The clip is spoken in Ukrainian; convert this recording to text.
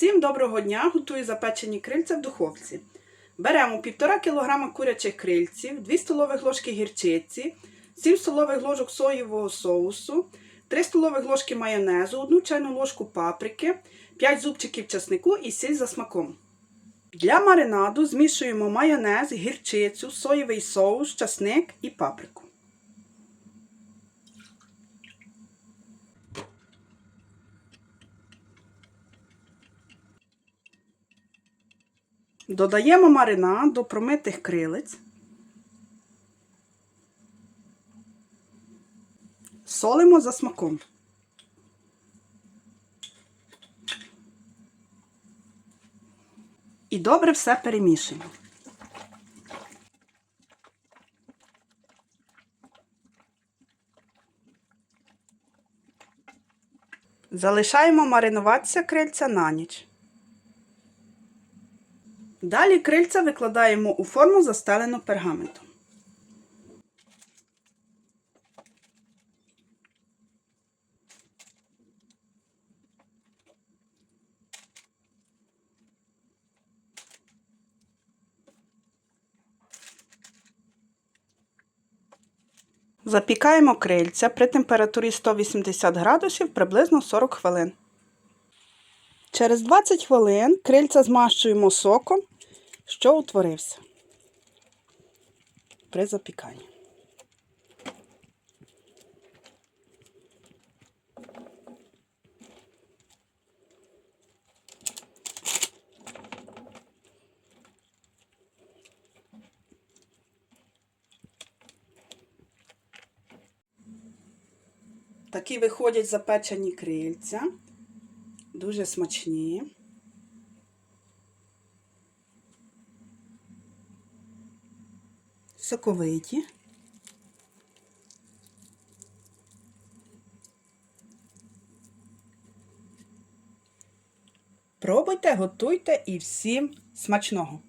Всім доброго дня! Готую запечені крильця в духовці. Беремо 1,5 кг курячих крильців, 2 столових ложки гірчиці, 7 столових ложок соєвого соусу, 3 столових ложки майонезу, 1 чайну ложку паприки, 5 зубчиків часнику і сіль за смаком. Для маринаду змішуємо майонез, гірчицю, соєвий соус, часник і паприку. Додаємо маринад до промитих крилиць. Солимо за смаком. І добре все перемішуємо. Залишаємо маринуватися крильця на ніч. Далі крильця викладаємо у форму, застелену пергаментом. Запікаємо крильця при температурі 180 градусів приблизно 40 хвилин. Через 20 хвилин крильця змащуємо соком, що утворився при запіканні. Такі виходять запечені крильця. Дуже смачні. Соковиті. Пробуйте, готуйте і всім смачного!